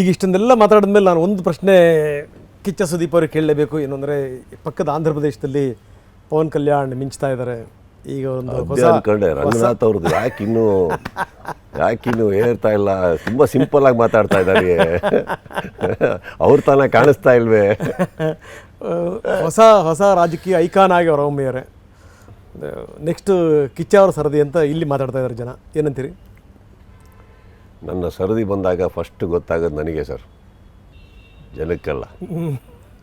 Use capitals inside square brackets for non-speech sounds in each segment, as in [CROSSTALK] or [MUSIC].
ಈಗ ಇಷ್ಟೊಂದೆಲ್ಲ ಮಾತಾಡಿದ್ಮೇಲೆ ನಾನು ಒಂದು ಪ್ರಶ್ನೆ ಕಿಚ್ಚ ಸುದೀಪ್ ಅವ್ರಿಗೆ ಕೇಳಲೇಬೇಕು. ಏನು ಅಂದರೆ ಪಕ್ಕದ ಆಂಧ್ರ ಪ್ರದೇಶದಲ್ಲಿ ಪವನ್ ಕಲ್ಯಾಣ್ ಮಿಂಚ್ತಾ ಇದ್ದಾರೆ. ಈಗ ಒಂದು ಹೊಸ ಅನ್ಕೊಂಡೆ ರಂಗನಾಥ್ ಅವ್ರದ್ದು ಯಾಕೆ ಇನ್ನೂ ಯಾಕೆ ಇನ್ನೂ ಹೇಳ್ತಾ ಇಲ್ಲ? ತುಂಬ ಸಿಂಪಲ್ ಆಗಿ ಮಾತಾಡ್ತಾ ಇದ್ದಾರೆ. ಅವ್ರ ತಾನೇ ಕಾಣಿಸ್ತಾ ಇಲ್ವೇ? ಹೊಸ ಹೊಸ ರಾಜಕೀಯ ಐಕಾನ್ ಆಗಿ ಹೊರಹೊಮ್ಮಿದ್ದಾರೆ. ನೆಕ್ಸ್ಟ್ ಕಿಚ್ಚ ಅವರ ಸರದಿ ಅಂತ ಇಲ್ಲಿ ಮಾತಾಡ್ತಾ ಇದ್ದಾರೆ ಜನ. ಏನಂತೀರಿ? ನನ್ನ ಸರದಿ ಬಂದಾಗ ಫಸ್ಟ್ ಗೊತ್ತಾಗೋದು ನನಗೆ ಸರ್ ಜನಕ್ಕಲ್ಲ.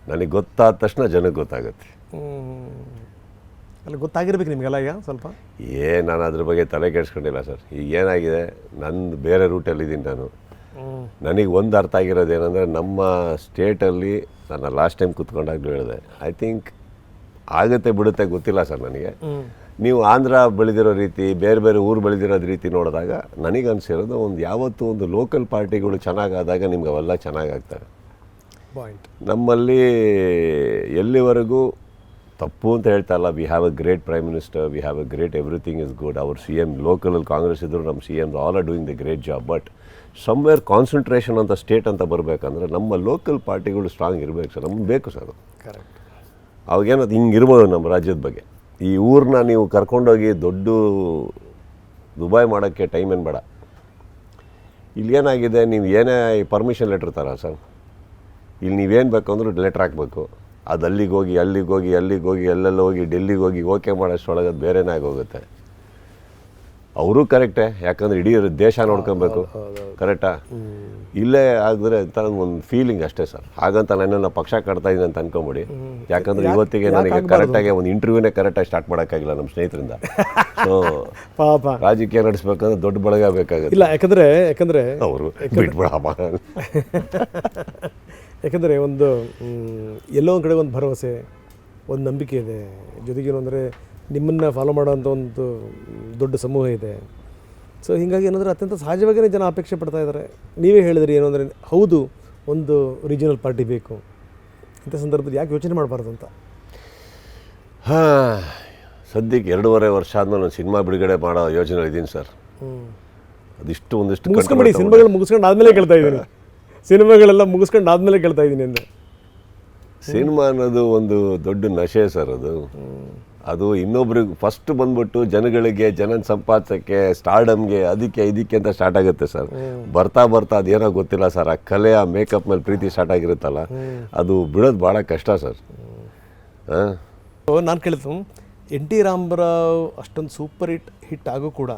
ನನಗೆ ಗೊತ್ತಾದ ತಕ್ಷಣ ಜನಕ್ಕೆ ಗೊತ್ತಾಗುತ್ತೆ. ಅಲ್ಲಿ ಗೊತ್ತಾಗಿರ್ಬೇಕು ನಿಮಗೆಲ್ಲ ಈಗ ಸ್ವಲ್ಪ? ಏ ನಾನು ಅದ್ರ ಬಗ್ಗೆ ತಲೆ ಕೆಡಿಸ್ಕೊಂಡಿಲ್ಲ ಸರ್ ಈಗ ಏನಾಗಿದೆ? ನಂದು ಬೇರೆ ರೂಟಲ್ಲಿದ್ದೀನಿ ನಾನು. ನನಗೆ ಒಂದು ಅರ್ಥ ಆಗಿರೋದು ಏನಂದರೆ ನಮ್ಮ ಸ್ಟೇಟಲ್ಲಿ ನಾನು ಲಾಸ್ಟ್ ಟೈಮ್ ಕುತ್ಕೊಂಡಾಗಲೂ ಹೇಳಿದೆ ಐ ಥಿಂಕ್ ಆಗುತ್ತೆ ಬಿಡುತ್ತೆ ಗೊತ್ತಿಲ್ಲ ಸರ್ ನನಗೆ. ನೀವು ಆಂಧ್ರ ಬೆಳೆದಿರೋ ರೀತಿ ಬೇರೆ ಬೇರೆ ಊರು ಬೆಳೆದಿರೋದು ರೀತಿ ನೋಡಿದಾಗ ನನಗೆ ಅನಿಸಿರೋದು ಒಂದು ಯಾವತ್ತೂ ಒಂದು ಲೋಕಲ್ ಪಾರ್ಟಿಗಳು ಚೆನ್ನಾಗಾದಾಗ ನಿಮ್ಗೆ ಅವೆಲ್ಲ ಚೆನ್ನಾಗಾಗ್ತವೆ. ಪಾಯಿಂಟ್ ನಮ್ಮಲ್ಲಿ ಎಲ್ಲಿವರೆಗೂ ತಪ್ಪು ಅಂತ ಹೇಳ್ತಾ ಇಲ್ಲ. We have a great prime minister we have a great everything is good ಅವ್ರ ಸಿ ಎಂ ಲೋಕಲಲ್ಲಿ ಕಾಂಗ್ರೆಸ್ ಇದ್ದರು ನಮ್ಮ C M all are doing the great job but somewhere concentration ಅಂತ ಸ್ಟೇಟ್ ಅಂತ ಬರಬೇಕಂದ್ರೆ ನಮ್ಮ ಲೋಕಲ್ ಪಾರ್ಟಿಗಳು ಸ್ಟ್ರಾಂಗ್ ಇರಬೇಕು ಸರ್ ನಮ್ಗೆ ಬೇಕು ಸರ್ ಅದು. ಕರೆಕ್ಟ್ ಅವಾಗೇನದು ಹಿಂಗೆ ಇರ್ಬೋದು ನಮ್ಮ ರಾಜ್ಯದ ಬಗ್ಗೆ. ಈ ಊರನ್ನ ನೀವು ಕರ್ಕೊಂಡೋಗಿ ದೊಡ್ಡ ದುಬಾಯ್ ಮಾಡೋಕ್ಕೆ ಟೈಮ್ ಏನು ಬೇಡ. ಇಲ್ಲಿ ಏನಾಗಿದೆ ನೀವು ಏನೇ ಪರ್ಮಿಷನ್ ಲೆಟ್ರ್ ತರ ಸರ್. ಇಲ್ಲಿ ನೀವೇನು ಬೇಕು ಅಂದರೂ ಲೆಟ್ರ್ ಹಾಕಬೇಕು. ಅದು ಅಲ್ಲಿಗೆ ಹೋಗಿ ಅಲ್ಲಿಗೆ ಹೋಗಿ ಅಲ್ಲಿಗೆ ಹೋಗಿ ಎಲ್ಲೆಲ್ಲ ಹೋಗಿ, ಡೆಲ್ಲಿಗೆ ಹೋಗಿ ಓಕೆ ಮಾಡೋಷ್ಟೊಳಗೆ ಬೇರೆನೇ ಆಗೋಗುತ್ತೆ. ಅವರು ಕರೆಕ್ಟೇ ಯಾಕಂದ್ರೆ ಇಡೀ ದೇಶ ನೋಡ್ಕೊಬೇಕು. ಕರೆಕ್ಟಾ ಇಲ್ಲೇ ಆಗಿದ್ರೆ ಅಂತ ಒಂದು ಫೀಲಿಂಗ್ ಅಷ್ಟೇ ಸರ್ ಹಾಗಂತ ನನ್ನನ್ನು ಪಕ್ಷ ಕಟ್ತಾ ಇದ್ದೀನಿ ಅಂತ ಅನ್ಕೊಂಬಿಡಿ. ಯಾಕಂದ್ರೆ ಇವತ್ತಿಗೆ ನನಗೆ ಕರೆಕ್ಟಾಗಿ ಒಂದು ಇಂಟರ್ವ್ಯೂನೇ ಕರೆಕ್ಟಾಗಿ ಸ್ಟಾರ್ಟ್ ಮಾಡೋಕ್ಕಾಗಿಲ್ಲ ನಮ್ಮ ಸ್ನೇಹಿತರಿಂದ. [LAUGHS] ಸೊ ಪಾಪ. ರಾಜಕೀಯ ನಡೆಸ್ಬೇಕಂದ್ರೆ ದೊಡ್ಡ ಬಳಗ ಬೇಕಾಗುತ್ತೆ. ಇಲ್ಲ ಯಾಕಂದ್ರೆ ಯಾಕಂದ್ರೆ ಅವರು ಬಿಟ್ಬಿಡಪ್ಪ [LAUGHS] ಯಾಕಂದರೆ ಒಂದು ಎಲ್ಲೋ ಒಂದು ಕಡೆ ಒಂದು ಭರವಸೆ ಒಂದು ನಂಬಿಕೆ ಇದೆ. ಜೊತೆಗೇನು ಅಂದರೆ ನಿಮ್ಮನ್ನು ಫಾಲೋ ಮಾಡೋಂಥ ಒಂದು ದೊಡ್ಡ ಸಮೂಹ ಇದೆ. ಸೊ ಹೀಗಾಗಿ ಏನಂದರೆ ಅತ್ಯಂತ ಸಹಜವಾಗಿಯೇ ಜನ ಅಪೇಕ್ಷೆ ಪಡ್ತಾ ಇದ್ದಾರೆ. ನೀವೇ ಹೇಳಿದ್ರಿ ಏನು ಅಂದರೆ ಹೌದು ಒಂದು ರೀಜನಲ್ ಪಾರ್ಟಿ ಬೇಕು. ಇಂಥ ಸಂದರ್ಭದಲ್ಲಿ ಯಾಕೆ ಯೋಚನೆ ಮಾಡಬಾರ್ದು ಅಂತ? ಹಾಂ ಸದ್ಯಕ್ಕೆ ಎರಡೂವರೆ ವರ್ಷ ಆದಮೇಲೆ ಒಂದು ಸಿನಿಮಾ ಬಿಡುಗಡೆ ಮಾಡೋ ಯೋಚನೆ ಇದ್ದೀನಿ ಸರ್. ಅದಿಷ್ಟು ಒಂದಿಷ್ಟು ಮುಗಿಸ್ಕೊಂಡು control ಸಿನಿಮಾಗಳು ಮುಗಿಸ್ಕೊಂಡು ಆದಮೇಲೆ ಕೇಳ್ತಾ ಇದ್ದೀನಿ. ಸಿನಿಮಾಗಳೆಲ್ಲ ಮುಗಿಸ್ಕೊಂಡು ಆದಮೇಲೆ ಕೇಳ್ತಾ ಇದ್ದೀನಿ ಅಂದರೆ ಸಿನಿಮಾ ಅನ್ನೋದು ಒಂದು ದೊಡ್ಡ ನಶೆ ಸರ್ ಅದು. ಅದು ಇನ್ನೊಬ್ರಿಗೆ ಫಸ್ಟ್ ಬಂದ್ಬಿಟ್ಟು ಜನಗಳಿಗೆ ಜನನ ಸಂಪಾದಕ್ಕೆ ಸ್ಟಾರ್ಡಮ್ಗೆ ಅದಕ್ಕೆ ಇದಕ್ಕೆ ಅಂತ ಸ್ಟಾರ್ಟ್ ಆಗುತ್ತೆ ಸರ್. ಬರ್ತಾ ಬರ್ತಾ ಅದೇನೋ ಗೊತ್ತಿಲ್ಲ ಸರ್. ಆ ಕಲೆ ಆ ಮೇಕಪ್ ಮೇಲೆ ಪ್ರೀತಿ ಸ್ಟಾರ್ಟ್ ಆಗಿರುತ್ತಲ್ಲ ಅದು ಬಿಡೋದು ಭಾಳ ಕಷ್ಟ ಸರ್. ನಾನು ಕೇಳಿದ್ದು ಎನ್ ಟಿ ರಾಮರಾವ್ ಅಷ್ಟೊಂದು ಸೂಪರ್ ಹಿಟ್ ಹಿಟ್ ಆಗೋ ಕೂಡ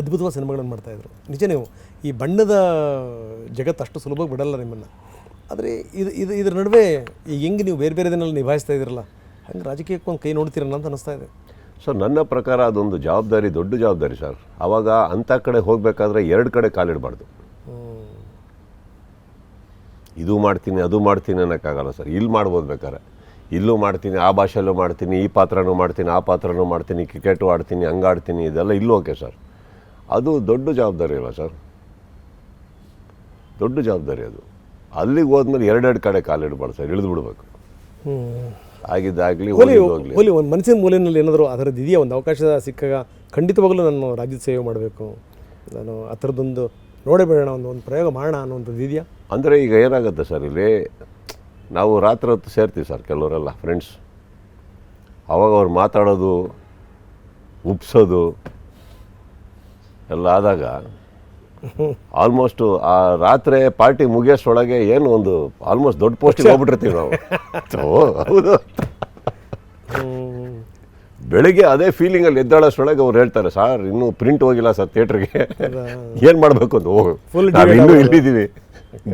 ಅದ್ಭುತವಾದ ಸಿನಿಮಾಗಳನ್ನು ಮಾಡ್ತಾಯಿದ್ರು ನಿಜ ನೀವು ಈ ಬಣ್ಣದ ಜಗತ್ತು ಅಷ್ಟು ಸುಲಭವಾಗಿ ಬಿಡಲ್ಲ ನಿಮ್ಮನ್ನು. ಆದರೆ ಇದು ಇದು ಇದ್ರ ನಡುವೆ ಈಗ ಹೆಂಗೆ ನೀವು ಬೇರೆ ಬೇರೆ ದಿನಲ್ಲಿ ನಿಭಾಯಿಸ್ತಾ ಇದ್ದೀರಲ್ಲ ಹಂಗೆ ರಾಜಕೀಯಕ್ಕೆ ಒಂದು ಕೈ ನೋಡ್ತೀರಲ್ಲ ಅಂತ ಅನಿಸ್ತಾ ಇದೆ. ಸರ್ ನನ್ನ ಪ್ರಕಾರ ಅದೊಂದು ಜವಾಬ್ದಾರಿ ದೊಡ್ಡ ಜವಾಬ್ದಾರಿ ಸರ್. ಆವಾಗ ಅಂಥ ಕಡೆ ಹೋಗಬೇಕಾದ್ರೆ ಎರಡು ಕಡೆ ಕಾಲಿಡಬಾರ್ದು. ಇದು ಮಾಡ್ತೀನಿ ಅದು ಮಾಡ್ತೀನಿ ಅನ್ನೋಕ್ಕಾಗಲ್ಲ ಸರ್. ಇಲ್ಲಿ ಮಾಡ್ಬೋದು ಬೇಕಾದ್ರೆ. ಇಲ್ಲೂ ಮಾಡ್ತೀನಿ ಆ ಭಾಷೆಯಲ್ಲೂ ಮಾಡ್ತೀನಿ ಈ ಪಾತ್ರನೂ ಮಾಡ್ತೀನಿ ಆ ಪಾತ್ರನೂ ಮಾಡ್ತೀನಿ ಕ್ರಿಕೆಟು ಆಡ್ತೀನಿ ಹಂಗೆ ಆಡ್ತೀನಿ ಇದೆಲ್ಲ ಇಲ್ಲೂ ಓಕೆ ಸರ್. ಅದು ದೊಡ್ಡ ಜವಾಬ್ದಾರಿ ಅಲ್ಲ ಸರ್? ದೊಡ್ಡ ಜವಾಬ್ದಾರಿ ಅದು. ಅಲ್ಲಿಗೆ ಹೋದ್ಮೇಲೆ ಎರಡೆರಡು ಕಡೆ ಕಾಲಿಡಬಾರ್ದು ಸರ್ ಇಳಿದು ಬಿಡ್ಬೇಕು ಆಗಿದ್ದಾಗಲಿ ಹೋಲಿ ಹೋಗಲಿ ಒಂದು ಮನಸ್ಸಿನ ಮೂಲೆಯಲ್ಲಿ ಏನಾದರೂ ಅದರದ್ದು ಇದೆಯಾ? ಒಂದು ಅವಕಾಶ ಸಿಕ್ಕಾಗ ಖಂಡಿತವಾಗಲೂ ನಾನು ರಾಜ್ಯದ ಸೇವೆ ಮಾಡಬೇಕು. ನಾನು ಆ ಥರದ್ದೊಂದು ನೋಡಬೇಡೋಣ ಒಂದು ಒಂದು ಪ್ರಯೋಗ ಮಾಡೋಣ ಅನ್ನೋಂಥದ್ದು ಇದೆಯಾ? ಅಂದರೆ ಈಗ ಏನಾಗುತ್ತೆ ಸರ್ ಇಲ್ಲಿ? ನಾವು ರಾತ್ರಿ ಹೊತ್ತು ಸೇರ್ತೀವಿ ಸರ್ ಕೆಲವರೆಲ್ಲ ಫ್ರೆಂಡ್ಸ್ ಅವಾಗ ಅವ್ರು ಮಾತಾಡೋದು ಉಪ್ಸೋದು ಎಲ್ಲ ಆದಾಗ ಆಲ್ಮೋಸ್ಟು ಆ ರಾತ್ರಿ ಪಾರ್ಟಿ ಮುಗಿಯೋಷ್ಟೊಳಗೆ ಏನು ಒಂದು ಆಲ್ಮೋಸ್ಟ್ ದೊಡ್ಡ ಪೋಸ್ಟಿಗೆ ಹೋಗ್ಬಿಟ್ಟಿರ್ತೀವಿ ನಾವು. ಓ, ಹೌದು. ಬೆಳಿಗ್ಗೆ ಅದೇ ಫೀಲಿಂಗಲ್ಲಿ ಎದ್ದಾಳಷ್ಟೊಳಗೆ ಅವ್ರು ಹೇಳ್ತಾರೆ ಸರ್ ಇನ್ನೂ ಪ್ರಿಂಟ್ ಹೋಗಿಲ್ಲ ಸರ್ ಥಿಯೇಟ್ರಿಗೆ ಏನು ಮಾಡಬೇಕು ಅಂತ? ಹೋಗು Full ನಾವು divide ಇನ್ನೂ. ಇಲ್ಲಿದ್ದೀವಿ.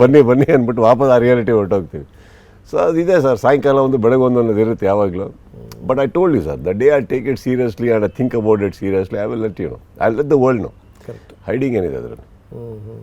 ಬನ್ನಿ ಬನ್ನಿ ಅಂದ್ಬಿಟ್ಟು ವಾಪಸ್ ಆ ರಿಯಾಲಿಟಿ ಹೊರಟೋಗ್ತೀವಿ. ಸೊ ಅದಿದೆ ಸರ್ ಸಾಯಂಕಾಲ ಒಂದು ಬೆಳಗ್ಗೆ ಒಂದು ಅನ್ನೋದು ಇರುತ್ತೆ ಯಾವಾಗಲೂ. But I told you sir the day I take it seriously and I think about it seriously I will let you know I let the world know hiding ಏನಿದೆ ಅದರಲ್ಲಿ? ಹ್ಞೂ ಹ್ಞೂ